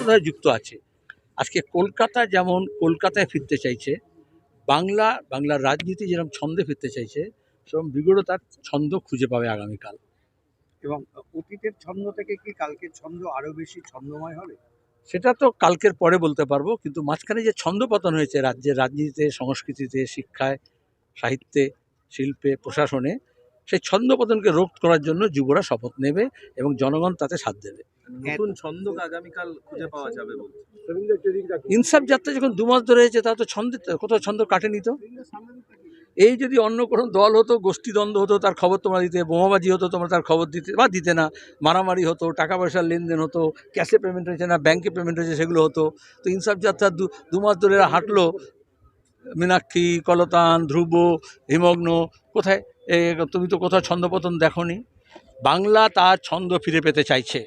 ওতপ্রোতভাবে যুক্ত আছে। আজকে কলকাতা যেমন কলকাতায় ফিরতে চাইছে বাংলা বাংলার রাজনীতি যেরকম ছন্দে ফিরতে চাইছে সেরকম বিগড় তার ছন্দ খুঁজে পাবে আগামীকাল। এবং অতীতের ছন্দ থেকে কি কালকের ছন্দ আরও বেশি ছন্দময় হবে? সেটা তো কালকের পরে বলতে পারব কিন্তু মাঝখানে যে ছন্দপতন হয়েছে রাজ্যের রাজনীতিতে সংস্কৃতিতে শিক্ষায় সাহিত্যে শিল্পে প্রশাসনে সেই ছন্দপতনকে রোধ করার জন্য যুবরা শপথ নেবে এবং জনগণ তাতে সাথ দেবে। নতুন ছন্দ আগামীকাল খুঁজে পাওয়া যাবে ইনসাফ যাত্রা যখন দু মাস ধরে হয়েছে তা তো ছন্দ কোথাও ছন্দ কাটেনি তো? এই যদি অন্য কোনো দল হতো গোষ্ঠীদ্বন্দ্ব হতো তার খবর তোমরা দিতে বোমাবাজি হতো তোমরা তার খবর দিতে বা দিতে না মারামারি হতো টাকা পয়সার লেনদেন হতো ক্যাশে পেমেন্ট হয়েছে না ব্যাংকে পেমেন্ট হয়েছে সেগুলো হতো। তো ইনসাফ যাত্রা দু দু মাস ধরে এরা হাঁটলো। মীনাক্ষী কলতান ধ্রুব হিমগ্ন কোথায়? এ, তুমি তো কোথাও ছন্দপতন দেখনি। বাংলা তার ছন্দ ফিরে পেতে চাইছে।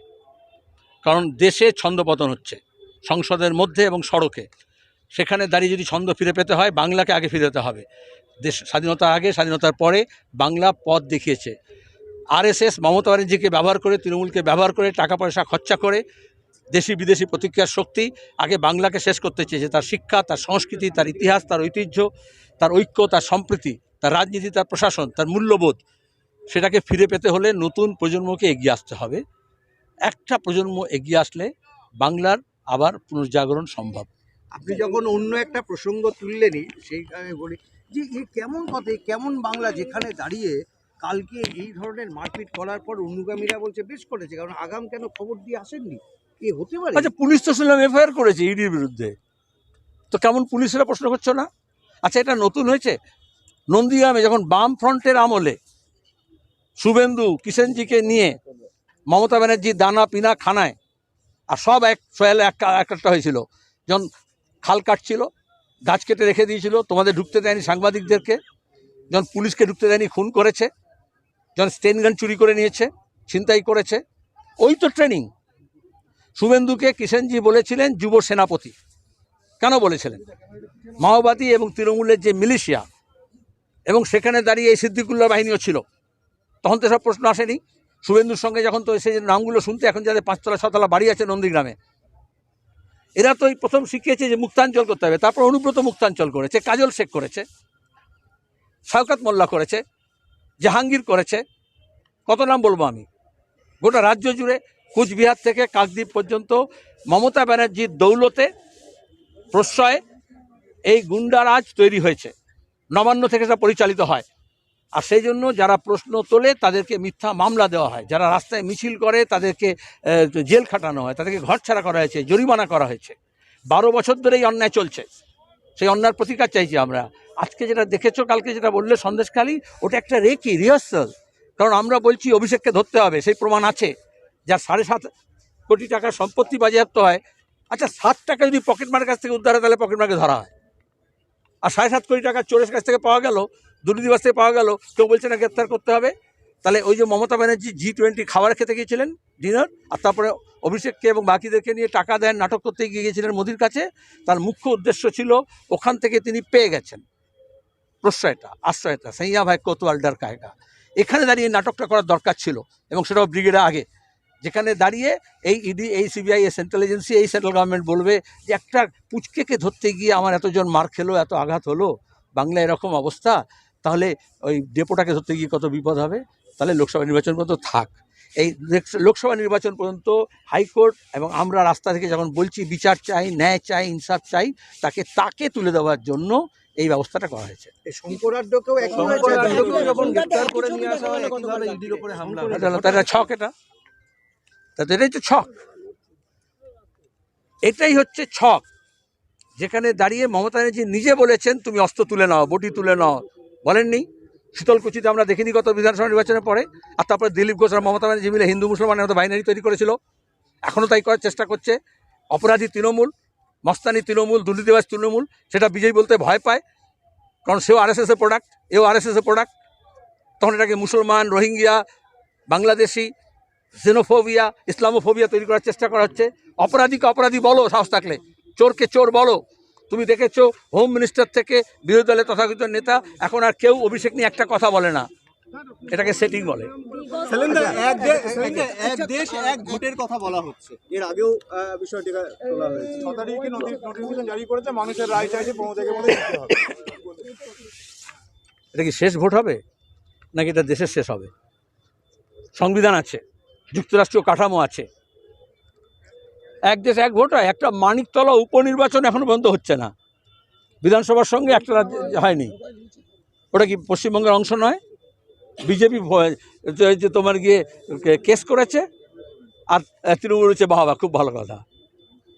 কারণ দেশে ছন্দপতন হচ্ছে, সংসদের মধ্যে এবং সড়কে। সেখানে দাঁড়িয়ে যদি ছন্দ ফিরে পেতে হয়, বাংলাকে আগে ফিরে যেতে হবে। দেশ স্বাধীনতার আগে, স্বাধীনতার পরে বাংলা পথ দেখিয়েছে। আরএসএস, মমতা ব্যানার্জিকে ব্যবহার করে, তৃণমূলকে ব্যবহার করে, টাকা পয়সা খরচা করে, দেশি বিদেশি প্রতিক্রিয়ার শক্তি আগে বাংলাকে শেষ করতে চেয়েছে। তার শিক্ষা, তার সংস্কৃতি, তার ইতিহাস, তার ঐতিহ্য, তার ঐক্য, তার সম্প্রীতি, তার রাজনীতি, তার প্রশাসন, তার মূল্যবোধ, সেটাকে ফিরে পেতে হলে নতুন প্রজন্মকে এগিয়ে আসতে হবে। একটা প্রজন্ম এগিয়ে আসলে বাংলার আবার পুনর্জাগরণ সম্ভব। আপনি যখন অন্য একটা প্রসঙ্গ তুললেনই সেই আমি বলি যে এ কেমন কথা কেমন বাংলা যেখানে দাঁড়িয়ে কালকে এই ধরনের মারপিট করার পর অনুগামীরা বলছে বেশ করেছে। কারণ আগাম কেন খবর দিয়ে আসেননি? কি হতে পারে। আচ্ছা পুলিশ তো শুনলাম এফআইআর করেছে ইডির বিরুদ্ধে। তো কেমন পুলিশেরা প্রশ্ন করছ না? আচ্ছা এটা নতুন হয়েছে? নন্দীগ্রামে যখন বাম ফ্রন্টের আমলে শুভেন্দু কিষেনজিকে নিয়ে মমতা ব্যানার্জি দানা, পিনা খানায়, আর সব এক সোয়ালে এক একটা হয়েছিল। যখন খাল কাটছিল, গাছ কেটে রেখে দিয়েছিল, তোমাদের ঢুকতে দেয়নি সাংবাদিকদেরকে, যখন পুলিশকে ঢুকতে দেয়নি, খুন করেছে, যখন স্টেন গান চুরি করে নিয়েছে, ছিনতাই করেছে, ওই তো ট্রেনিং। শুভেন্দুকে কিষেনজি বলেছিলেন যুব সেনাপতি। কেন বলেছিলেন? মাওবাদী এবং তৃণমূলের যে মিলিশিয়া, এবং সেখানে দাঁড়িয়ে এই সিদ্দিকুল্লাহ বাহিনীও ছিল। তখন তো সব প্রশ্ন আসেনি। শুভেন্দুর সঙ্গে যখন তো সেই নামগুলো শুনতে, এখন যাদের পাঁচতলা, ছতলা বাড়ি আছে নন্দীগ্রামে, এরা তো এই প্রথম শিখিয়েছে যে মুক্তাঞ্চল করতে হবে। তারপর অনুব্রত মুক্তাঞ্চল করেছে, কাজল শেখ করেছে শওকত মোল্লা করেছে, জাহাঙ্গীর করেছে, কত নাম বলব আমি? গোটা রাজ্য জুড়ে কুচবিহার থেকে কাকদ্বীপ পর্যন্ত মমতা ব্যানার্জির দৌলতে, প্রশ্রয়ে এই গুন্ডারাজ তৈরি হয়েছে। নবান্ন থেকে তা পরিচালিত হয়। আর সেই জন্য যারা প্রশ্ন তোলে, তাদেরকে মিথ্যা মামলা দেওয়া হয়। যারা রাস্তায় মিছিল করে, তাদেরকে জেল খাটানো হয়। তাদেরকে ঘর ছাড়া করা হয়েছে, জরিমানা করা হয়েছে। বারো বছর ধরে এই অন্যায় চলছে। সেই অন্যায়ের প্রতিকার চাইছি আমরা। আজকে যেটা দেখেছ, কালকে যেটা বললে সন্দেশখালী, ওটা একটা রেকি, রিহার্সাল। কারণ আমরা বলছি, অভিষেককে ধরতে হবে, সেই প্রমাণ আছে। যার সাড়ে সাত কোটি টাকার সম্পত্তি বাজেয়াপ্ত হয়। আচ্ছা সাত টাকা যদি পকেট মারের কাছ থেকে উদ্ধার হয়, তাহলে পকেট মারকে ধরা হয়। আর সাড়ে সাত কোটি টাকা চোরের কাছ থেকে পাওয়া গেল দুর্নীতিবাস থেকে পাওয়া গেল। কেউ বলছে না গ্রেপ্তার করতে হবে। তাহলে ওই যে মমতা ব্যানার্জি জি টোয়েন্টি খাবার খেতে গিয়েছিলেন ডিনার আর তারপরে অভিষেককে এবং বাকিদেরকে নিয়ে টাকা দেন, নাটক করতে গিয়ে গিয়েছিলেন মোদির কাছে। তার মুখ্য উদ্দেশ্য ছিল ওখান থেকে তিনি পেয়ে গেছেন। প্রশ্রয়টা, আশ্রয়টা, সাইয়া ভাই কোতোয়াল ডার কায়গা এখানে দাঁড়িয়ে নাটকটা করার দরকার ছিল এবং সেটাও ব্রিগেডে আগে। যেখানে দাঁড়িয়ে এই ইডি এই সিবিআই এই সেন্ট্রাল এজেন্সি এই সেন্ট্রাল গভর্নমেন্ট বলবে যে একটা পুচকেকে ধরতে গিয়ে আমার এতজন মার খেলো, এত আঘাত হলো বাংলা এরকম অবস্থা। তাহলে ওই ডেপোটাকে ধরতে গিয়ে কত বিপদ হবে? তাহলে লোকসভা নির্বাচন পর্যন্ত থাক। এই লোক- লোকসভা নির্বাচন পর্যন্ত হাইকোর্ট এবং আমরা রাস্তা থেকে যখন বলছি বিচার চাই ন্যায় চাই ইনসাফ চাই তাকে তাকে তুলে দেওয়ার জন্য এই ব্যবস্থাটা করা হয়েছে। হয় হয়। তার ছক এটা। তাতে এটাই তো ছক। এটাই হচ্ছে ছক। যেখানে দাঁড়িয়ে মমতা ব্যানার্জি নিজে বলেছেন তুমি অস্ত্র তুলে নাও বটি তুলে নাও বলেননি। শীতলকুচিতে আমরা দেখিনি গত বিধানসভা নির্বাচনের পরে। আর তারপরে দিলীপ ঘোষ আর মমতা ব্যানার্জি মিলে হিন্দু মুসলমানের মতো বাইনারি তৈরি করেছিল। এখনও তাই করার চেষ্টা করছে। অপরাধী তৃণমূল, মস্তানি তৃণমূল, দুর্নীতিবাজ তৃণমূল, সেটা বিজয় বলতে ভয় পায়। কারণ সেও আরএসএসের প্রোডাক্ট এও আরএসএসের প্রোডাক্ট তখন এটাকে মুসলমান, রোহিঙ্গিয়া, বাংলাদেশি জেনোফোবিয়া ইসলামোফোবিয়া তৈরি করার চেষ্টা করা হচ্ছে। অপরাধীকে অপরাধী বলো সাহস থাকলে। চোরকে চোর বলো। তুমি দেখেছ হোম মিনিস্টার থেকে বিরোধী দলের তথাকথিত নেতা এখন আর কেউ অভিষেক নিয়ে একটা কথা বলে না। এটাকে সেটিং বলে। এক দেশ এক দেশ এক ভোটের কথা বলা হচ্ছে। এর আগেও আহ, তোলা হয়েছে। ছ তারিখে নোটিফিকেশন জারি করেছে মানুষের রায় চাইছে পনেরো তারিখের মধ্যে দিতে হবে। এটা কি শেষ ভোট হবে? নাকি এটা দেশের শেষ হবে? সংবিধান আছে যুক্তরাষ্ট্রীয় কাঠামো আছে। এক দেশ এক ভোট হয় একটা মানিকতলা উপনির্বাচন এখনও পর্যন্ত হচ্ছে না। বিধানসভার সঙ্গে একটা রাজ্য হয়নি। ওটা কি পশ্চিমবঙ্গের অংশ নয়? বিজেপি যে তোমার গিয়ে কেস করেছে আর তৃণমূল হচ্ছে বাবা খুব ভালো কথা।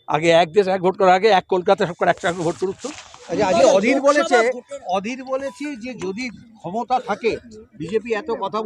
আগে এক দেশ এক ভোট করার আগে এক কলকাতা সব করে একটা ভোট করুক আচ্ছা, অধীর বলেছে অধীর বলেছে যে যদি ক্ষমতা থাকে বিজেপি এত কথা